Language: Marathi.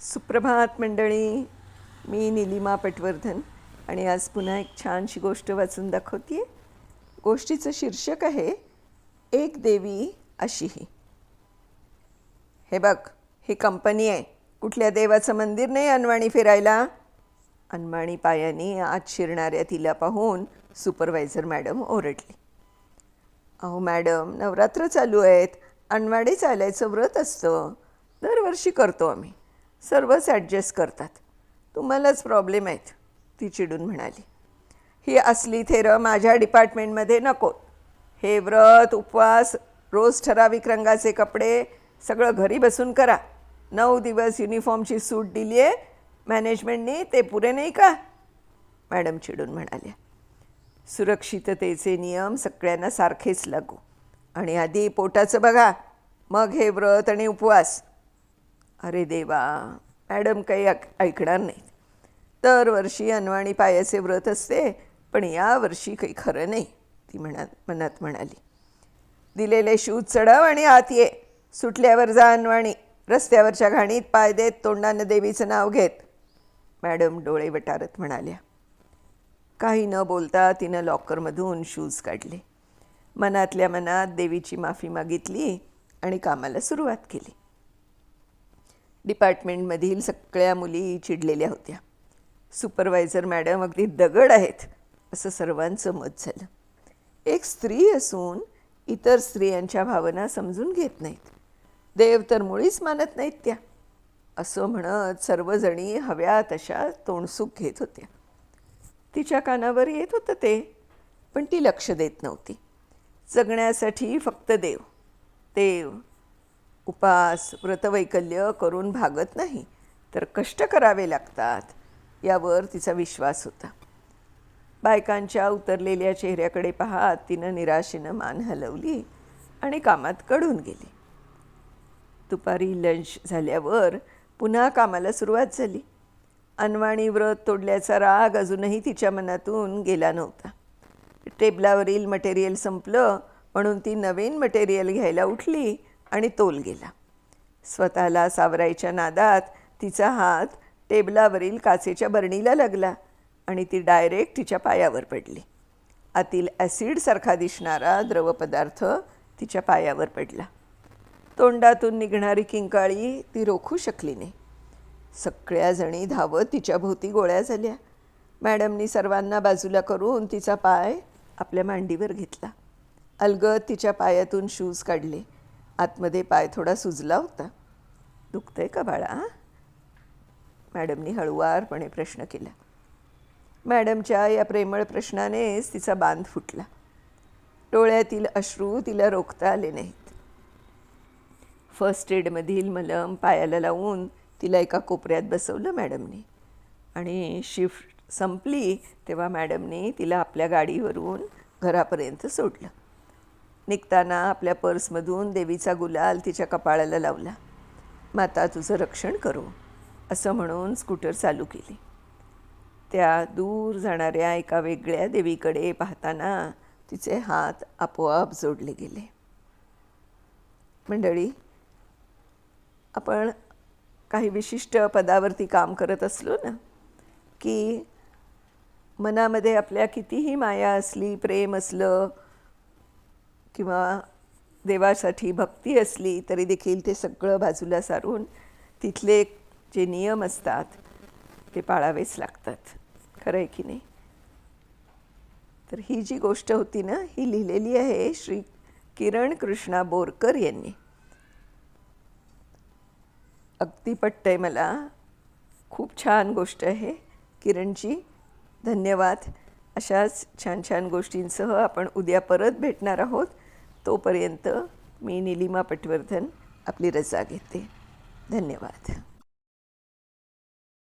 सुप्रभात मंडळी. मी निलिमा पटवर्धन आणि आज पुन्हा एक छानशी गोष्ट वाचून दाखवते गोष्टीचं शीर्षक आहे एक देवी अशीही. हे बघ ही कंपनी आहे. कुठल्या देवाचं मंदिर नाही अनवाणी फिरायला? अनवाणी पायाने आत शिरणाऱ्या तिला पाहून सुपरवायझर मॅडम ओरडली. अहो मॅडम नवरात्र चालू आहेत. अनवाडे चालायचं व्रत असतं. दरवर्षी करतो आम्ही. सर्वच ॲडजस्ट करतात. तुम्हालाच प्रॉब्लेम आहेत ती चिडून म्हणाली. ही असली थेरं माझ्या डिपार्टमेंटमध्ये नको. हे व्रत उपवास रोज ठराविक रंगाचे कपडे सगळं घरी बसून करा. नऊ दिवस युनिफॉर्मची सूट दिली आहे मॅनेजमेंटने ते पुरे नाही का? मॅडम चिडून म्हणाल्या. सुरक्षिततेचे नियम सगळ्यांना सारखेच लागू. आणि आधी पोटाचं बघा. मग हे व्रत आणि उपवास. अरे देवा मॅडम काही ऐक ऐकणार नाही दरवर्षी अनवाणी पायाचे व्रत असते पण यावर्षी काही खरं नाही ती म्हणा मनात म्हणाली. दिलेले शूज चढव आणि आत ये. सुटल्यावर जा अनवाणी. रस्त्यावरच्या घाणीत पाय देत तोंडानं देवीचं नाव घेत. मॅडम डोळे वटारत म्हणाल्या. काही न बोलता तिनं लॉकरमधून शूज काढले. मनातल्या मनात देवीची माफी मागितली आणि कामाला सुरुवात केली. डिपार्टमेंटमधील सगळ्या मुली चिडलेल्या होत्या. सुपरवायझर मॅडम अगदी दगड आहेत असं सर्वांचं मत झालं. एक स्त्री असून इतर स्त्रियांच्या भावना समजून घेत नाहीत. देव तर मुळीच मानत नाहीत त्या असं म्हणत सर्वजणी हव्या तशा तोंडसूक घेत होत्या. तिच्या कानावर येत होतं ते पण ती लक्ष देत नव्हती. जगण्यासाठी फक्त देव देव उपास व्रतवैकल्य करून भागत नाही तर कष्ट करावे लागतात यावर तिचा विश्वास होता. बायकांच्या उतरलेल्या चेहऱ्याकडे पाहत तिनं निराशेनं मान हलवली आणि कामात कडून गेली. दुपारी लंच झाल्यावर पुन्हा कामाला सुरुवात झाली. अनवाणी व्रत तोडल्याचा राग अजूनही तिच्या मनातून गेला नव्हता. टेबलावरील मटेरियल संपलं म्हणून ती नवीन मटेरियल घ्यायला उठली आणि तोल गेला. स्वतःला सावरायच्या नादात तिचा हात टेबलावरील काचेच्या बरणीला लागला आणि ती डायरेक्ट तिच्या पायावर पडली. आतील ॲसिडसारखा दिसणारा द्रवपदार्थ तिच्या पायावर पडला. तोंडातून निघणारी किंकाळी ती रोखू शकली नाही. सगळ्याजणी धावत तिच्या भोवती गोळ्या झाल्या. मॅडमनी सर्वांना बाजूला करून तिचा पाय आपल्या मांडीवर घेतला. अलगद तिच्या पायातून शूज काढले. आतमध्ये पाय थोडा सुजला होता. दुखतंय का बाळा मॅडमनी हळुवारपणे प्रश्न केला. मॅडमच्या या प्रेमळ प्रश्नानेच तिचा बांध फुटला. डोळ्यातील अश्रू तिला रोखता आले नाहीत. फर्स्ट एडमधील मलम पायाला लावून तिला एका कोपऱ्यात बसवलं मॅडमने. आणि शिफ्ट संपली तेव्हा मॅडमने तिला आपल्या गाडीवरून घरापर्यंत सोडलं. निघताना आपल्या पर्समधून देवीचा गुलाल तिच्या कपाळाला लावला. माता तुझं रक्षण करू असं म्हणून स्कूटर चालू केली. त्या दूर जाणाऱ्या एका वेगळ्या देवीकडे पाहताना तिचे हात आपोआप जोडले गेले. मंडळी आपण काही विशिष्ट पदावरती काम करत असलो ना की मनामध्ये आपल्या कितीही माया असली प्रेम असलं किंवा देवासाठी भक्ती असली तरी देखील ते सगळं बाजूला सारून तिथले जे नियम असतात ते पाळावेच लागतात. खरं आहे की नाही? तर ही जी गोष्ट होती ना ही लिहिलेली आहे श्री किरण कृष्णा बोरकर यांनी. अगदी पटतंय मला. खूप छान गोष्ट आहे. किरणची धन्यवाद. अशाच छान छान गोष्टींसह आपण उद्या परत भेटणार आहोत. तोपर्यंत मी निलिमा पटवर्धन आपली रजा घेते. धन्यवाद.